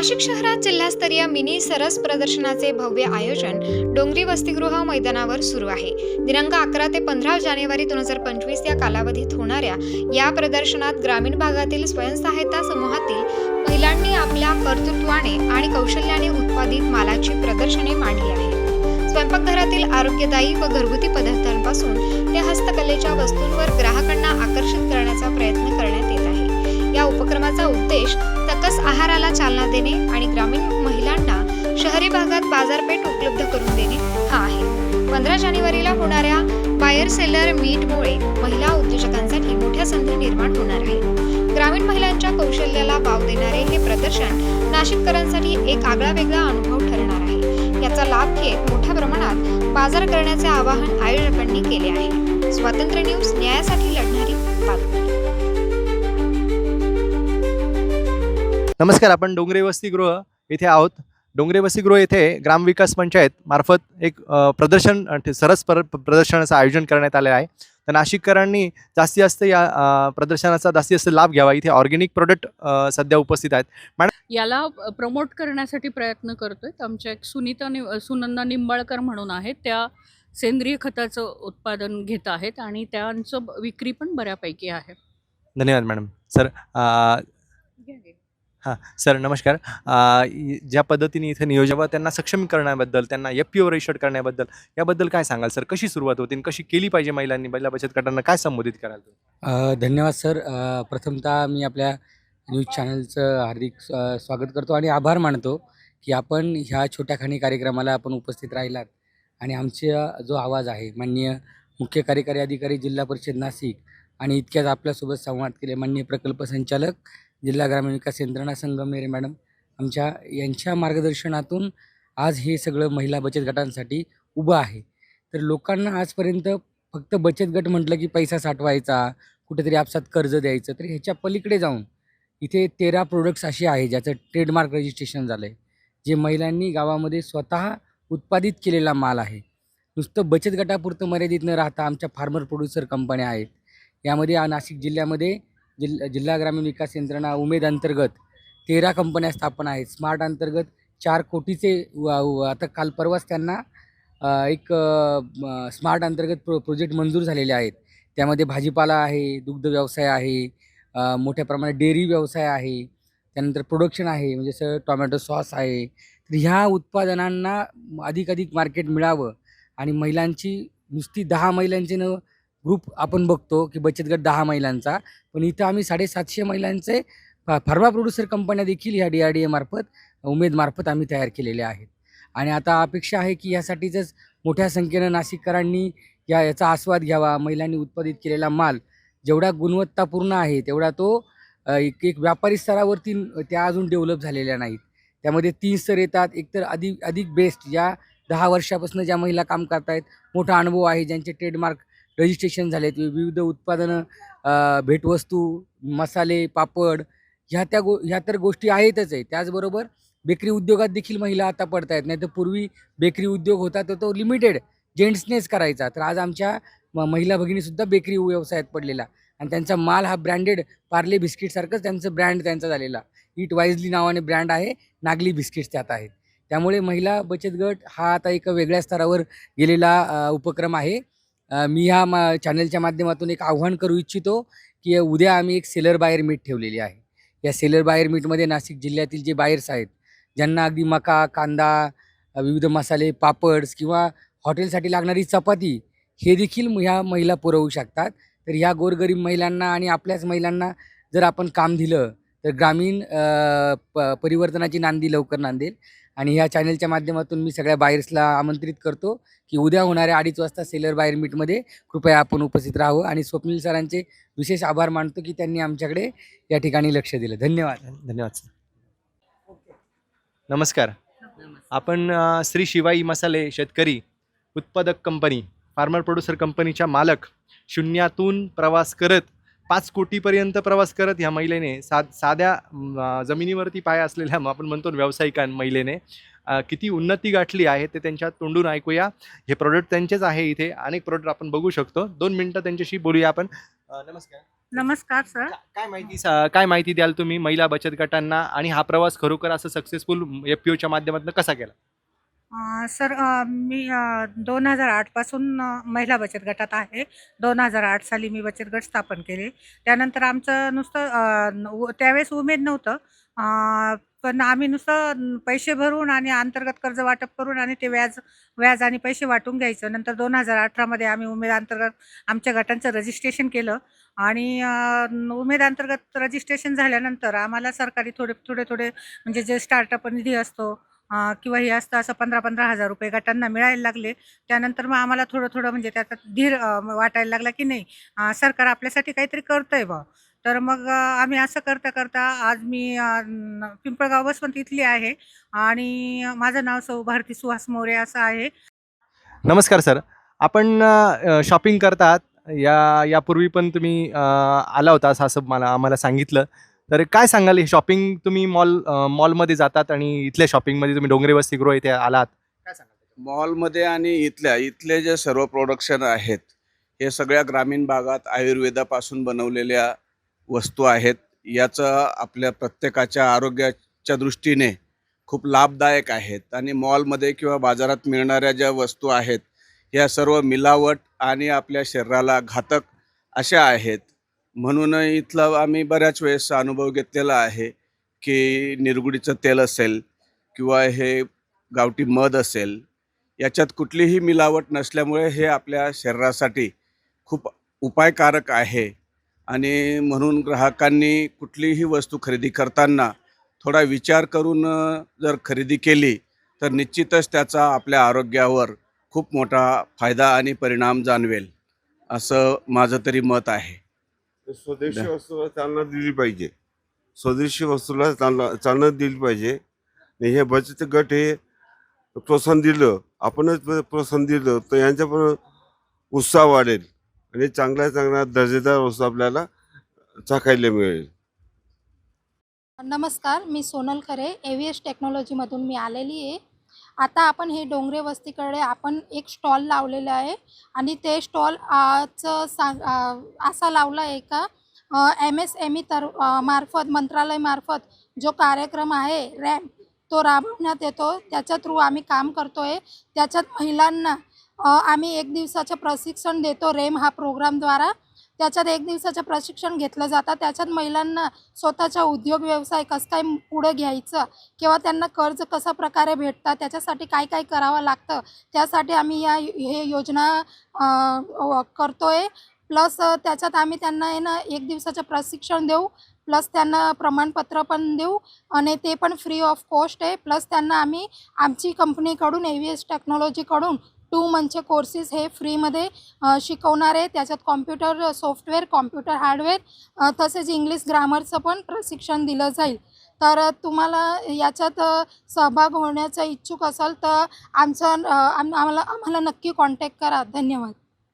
नाशिक शहरात जिल्हास्तरीय मिनी सरस प्रदर्शनाचे भव्य आयोजन डोंगरी वसतिगृह मैदानावर सुरू आहे. दिनांक अकरा ते पंधरा जानेवारी दोन हजार पंचवीस या कालावधीत होणाऱ्या या प्रदर्शनात ग्रामीण भागातील स्वयंसहायता समूहातील महिलांनी आपल्या कर्तृत्वाने आणि कौशल्याने उत्पादित मालाची प्रदर्शने मांडली आहेत. स्वयंपाकघरातील आरोग्यदायी व घरगुती पदार्थांपासून ते हस्तकलेच्या वस्तूंवर ग्राहकांना आकर्षित करण्याचा प्रयत्न करण्यात येत आहे. या उपक्रमाचा उद्देश आहाराला चालना देणे आणि ग्रामीण महिलांना शहरी भागात बाजारपेठ उपलब्ध करून देणे हा आहे. पंधरा जानेवारीला होणाऱ्या बायर सेलर मीटमुळे महिला उद्योजकांसाठी मोठ्या संधी निर्माण होणार आहे. ग्रामीण महिलांच्या कौशल्याला वाव देणारे हे प्रदर्शन नाशिककरांसाठी एक आगळा वेगळा अनुभव ठरणार आहे. याचा लाभ घेत मोठ्या प्रमाणात बाजार करण्याचे आवाहन आयोजकांनी केले आहे. स्वातंत्र्य न्यूज न्यायासाठी लढणार नमस्कार आपण डोंगरे वसतिगृह येथे आहोत. डोंगरे वसतिगृह येथे ग्रामविकास पंचायत मार्फत एक प्रदर्शन सरस पर प्रदर्शनाचं आयोजन करण्यात आले आहे. तर नाशिककरांनी जास्तीत जास्त या प्रदर्शनाचा जास्तीत जास्त लाभ घ्यावा. इथे ऑर्गॅनिक प्रोडक्ट सध्या उपस्थित आहेत. याला प्रमोट करण्यासाठी प्रयत्न करतोय. आमच्या एक सुनीता नि सुनंदा निंबाळकर म्हणून आहेत. त्या सेंद्रिय खताचं उत्पादन घेत आहेत आणि त्यांचं विक्री पण बऱ्यापैकी आहे. धन्यवाद मॅडम. सर अ, हां सर नमस्कार. इ- ज्या पद्धतीने इथे नियोजन व त्यांना सक्षम करण्याबद्दल त्यांना एफ पी ओ रजिस्टर्ड करण्याबद्दल याबद्दल काय सांगाल सर? कशी सुरुवात होती आणि कशी केली पाहिजे महिलांनी महिला बचत गटांना काय संबोधित कराल तुम्ही? अ, धन्यवाद सर. अ, प्रथमतः मी आपल्या न्यूज चॅनलचं हार्दिक स्वागत करतो आणि आभार मानतो की आपण ह्या छोट्याखानी कार्यक्रमाला आपण उपस्थित राहिलात. आणि आमचा जो आवाज आहे माननीय मुख्य कार्यकारी अधिकारी जिल्हा परिषद नाशिक आणि इतक्याच आपल्यासोबत संवाद केले माननीय प्रकल्प संचालक जिल्हा ग्रामीण विकास यंत्रणा संगमनेर मॅडम आमच्या यांच्या मार्गदर्शनातून आज हे सगळं महिला बचत गटांसाठी उभं आहे. तर लोकांना आजपर्यंत फक्त बचत गट म्हटलं की पैसा साठवायचा कुठेतरी आपसात कर्ज द्यायचं तर ह्याच्या पलीकडे जाऊन इथे तेरा प्रोडक्ट्स असे आहे ज्याचं ट्रेडमार्क रजिस्ट्रेशन झालं आहे जे महिलांनी गावामध्ये स्वतः उत्पादित केलेला माल आहे. नुसतं बचत गटापुरतं मर्यादित न राहता आमच्या फार्मर प्रोड्युसर कंपन्या आहेत. यामध्ये नाशिक जिल्ह्यामध्ये जिल्हा जिल्हा ग्रामीण विकास यंत्रणा उमेद अंतर्गत तेरा कंपन्या स्थापन आहेत. स्मार्ट अंतर्गत चार कोटीचे व- आता काल परवाच त्यांना एक स्मार्ट अंतर्गत प्रो प्रोजेक्ट मंजूर झालेले आहेत. त्यामध्ये भाजीपाला आहे दुग्ध व्यवसाय आहे मोठ्या प्रमाणात डेअरी व्यवसाय आहे त्यानंतर प्रोडक्शन आहे म्हणजे सर टोमॅटो सॉस आहे. तर ह्या उत्पादनांना अधिकाधिक मार्केट मिळावं आणि महिलांची नुसती दहा महिलांचे न ग्रुप आपण बघतो की बचत गट दहा महिलांचा. पण इथं आम्ही साडेसातशे महिलांचे फार्मा प्रोड्युसर कंपन्या देखील ह्या डी आर डी एमार्फत उमेदमार्फत आम्ही तयार केलेल्या आहेत. आणि आता अपेक्षा आहे की यासाठीच मोठ्या संख्येनं नाशिककरांनी या याचा आस्वाद घ्यावा महिलांनी उत्पादित केलेला माल जेवढा गुणवत्तापूर्ण आहे तेवढा तो एक एक व्यापारी स्तरावरती त्या अजून डेव्हलप झालेल्या नाहीत. त्यामध्ये तीन स्तर येतात एकतर अधिक अधिक बेस्ट ज्या दहा वर्षापासून ज्या महिला काम करतायत मोठा अनुभव आहे ज्यांचे ट्रेडमार्क रजिस्ट्रेशन झालेत विविध उत्पादनं भेटवस्तू मसाले पापड ह्या त्या गो ह्या तर गोष्टी आहेतच आहे. त्याचबरोबर बेकरी उद्योगात देखील महिला आता पडत आहेत नाही तर पूर्वी बेकरी उद्योग होता तर तो लिमिटेड जेंट्सनेच करायचा. तर आज आमच्या म- महिला भगिनीसुद्धा बेकरी व्यवसायात पडलेला आणि त्यांचा माल हा ब्रँडेड पार्ले बिस्किटसारखंच त्यांचं ब्रँड त्यांचा झालेला. ईट वाईजली नावाने ब्रँड आहे. नागली बिस्किट्स त्यात आहेत. त्यामुळे महिला बचत गट हा आता एका वेगळ्या स्तरावर गेलेला उपक्रम आहे. मी ह्या मा चॅनलच्या माध्यमातून एक आव्हान करू इच्छितो की उद्या आम्ही एक सेलर बायर मीट ठेवलेली आहे. या सेलर बायर मीटमध्ये नाशिक जिल्ह्यातील जे बायर्स आहेत ज्यांना अगदी मका कांदा विविध मसाले पापड्स किंवा हॉटेलसाठी लागणारी चपाती हे देखील ह्या महिला पुरवू शकतात. तर ह्या गोरगरीब महिलांना आणि आपल्याच महिलांना जर आपण काम दिलं तर ग्रामीण प परिवर्तनाची नांदी लवकर नांदेल. आणि ह्या चॅनलच्या माध्यमातून मी सगळ्या बायर्सला आमंत्रित करतो की उद्या होणाऱ्या अडीच वाजता सेलर बायर मीटमध्ये कृपया आपण उपस्थित राहावं आणि स्वप्नील सरांचे विशेष आभार मानतो की त्यांनी आमच्याकडे या ठिकाणी लक्ष दिलं. धन्यवाद. धन्यवाद सर. नमस्कार. आपण अ, श्री शिवाई मसाले शेतकरी उत्पादक कंपनी फार्मर प्रोड्युसर कंपनीच्या मालक शून्यातून प्रवास करत पाच कोटीपर्यंत प्रवास करत ह्या महिलेने सा साध्या जमिनीवरती पाय असलेल्या आपण म्हणतो व्यावसायिकां महिलेने किती उन्नती गाठली आहे ते त्यांच्या तोंडून ऐकूया. हे प्रोडक्ट त्यांचेच आहे इथे. अनेक प्रोडक्ट आपण बघू शकतो. दोन मिनटं त्यांच्याशी बोलूया आपण. नमस्कार. नमस्कार सर. काय माहिती काय माहिती द्याल तुम्ही महिला बचत गटांना? आणि हा प्रवास खरोखर असं सक्सेसफुल एफ पी ओच्या माध्यमातून कसा केला? सर मी दोन हजार आठपासून महिला बचत गटात आहे. दोन हजार आठ साली मी बचत गट स्थापन केले. त्यानंतर आमचं नुसतं उ- त्यावेळेस उमेद नव्हतं. पण आम्ही नुसतं पैसे भरून आणि अंतर्गत कर्ज वाटप करून आणि ते व्याज व्याज आणि पैसे वाटून घ्यायचं. नंतर दोन हजार अठरामध्ये आम्ही उमेद अंतर्गत आमच्या गटांचं रजिस्ट्रेशन केलं. आणि उमेद अंतर्गत रजिस्ट्रेशन झाल्यानंतर आम्हाला सरकारी थोडे थोडे थोडे म्हणजे जे स्टार्टअप निधी असतो किंवा हे असतं असं पंधरा पंधरा हजार रुपये गटांना मिळायला लागले त्यानंतर मग आम्हाला थोडं थोडं म्हणजे त्याचा धीर वाटायला लागला की नाही सरकार आपल्यासाठी काहीतरी करतं आहे बा तर मग आम्ही असं करता करता आज मी पिंपळगाव बसवंत इथली आहे आणि माझं नाव सौ भारती सुहास मोरे असं आहे. नमस्कार सर. आपण शॉपिंग करतात. या यापूर्वी पण तुम्ही आला होता असं मला आम्हाला सांगितलं. तर काय सांगाल? हे शॉपिंग तुम्ही मॉल मॉलमध्ये जातात आणि इथल्या शॉपिंगमध्ये तुम्ही डोंगरे वसतिगृह इथे आलात. काय सांगाल? मॉलमध्ये आणि इथल्या इथले जे सर्व प्रोडक्शन आहेत हे सगळ्या ग्रामीण भागात आयुर्वेदापासून बनवलेल्या वस्तू आहेत. याचं आपल्या प्रत्येकाच्या आरोग्याच्या दृष्टीने खूप लाभदायक आहेत. आणि मॉलमध्ये किंवा बाजारात मिळणाऱ्या ज्या वस्तू आहेत या सर्व मिलावट आणि आपल्या शरीराला घातक अशा आहेत. म्हणून इथला आम्ही बऱ्याच वेळेस अनुभव घेतलेला आहे की निरगुडीचं तेल असेल किंवा हे गावठी मध असेल याच्यात कुठलीही मिलावट नसल्यामुळे हे आपल्या शरीरासाठी खूप उपायकारक आहे. आणि म्हणून ग्राहकांनी कुठलीही वस्तू खरेदी करताना थोडा विचार करून जर खरेदी केली तर निश्चितच त्याचा आपल्या आरोग्यावर खूप मोठा फायदा आणि परिणाम जाणवेल असं माझं तरी मत आहे. स्वदेशी वस्तूला चालना दिली पाहिजे. स्वदेशी वस्तूला चालना चालना दिली पाहिजे. आणि हे बचत गट हे प्रोत्साहन दिलं आपणच प्र- प्रोत्साहन दिलं तर यांचा पण उत्साह वाढेल. आणि चांगल्या चांगल्या दर्जेदार वस्तू आपल्याला चाखायला मिळेल. नमस्कार मी सोनल खरे ए व्ही एस टेक्नॉलॉजीमधून मी आलेली आहे. आता आपण हे डोंगरे वस्तीकडे आपण एक स्टॉल लावलेला आहे. आणि ते स्टॉल चं सांग असा लावला आहे का एम एस एम ई तर मार्फत मंत्रालयमार्फत जो कार्यक्रम आहे रॅम तो राबवण्यात येतो. त्याच्या थ्रू आम्ही काम करतो आहे त्याच्यात महिलांना आम्ही एक दिवसाचं प्रशिक्षण देतो रेम हा प्रोग्रामद्वारा त्याच्यात एक दिवसाचं प्रशिक्षण घेतलं जातं. त्याच्यात महिलांना स्वतःचा उद्योग व्यवसाय कसं काय पुढे घ्यायचं किंवा त्यांना कर्ज कशा प्रकारे भेटतं त्याच्यासाठी काय काय करावं लागतं त्यासाठी आम्ही या हे योजना करतो आहे प्लस त्याच्यात आम्ही त्यांना आहे ना एक दिवसाचं प्रशिक्षण देऊ. प्लस त्यांना प्रमाणपत्र पण देऊ आणि ते पण फ्री ऑफ कॉस्ट आहे. प्लस त्यांना आम्ही आमची कंपनीकडून ए व्ही एस टेक्नॉलॉजीकडून टू मंथचे कोर्सेस हे फ्रीमध्ये शिकवणार आहे. त्याच्यात कॉम्प्युटर सॉफ्टवेअर कॉम्प्युटर हार्डवेअर तसेच इंग्लिश ग्रामरचं पण प्रशिक्षण दिलं जाईल. तर तुम्हाला याच्यात सहभाग होण्याचा इच्छुक असाल तर आमचं आम आम्हाला आम्हाला नक्की कॉन्टॅक्ट करा. धन्यवाद.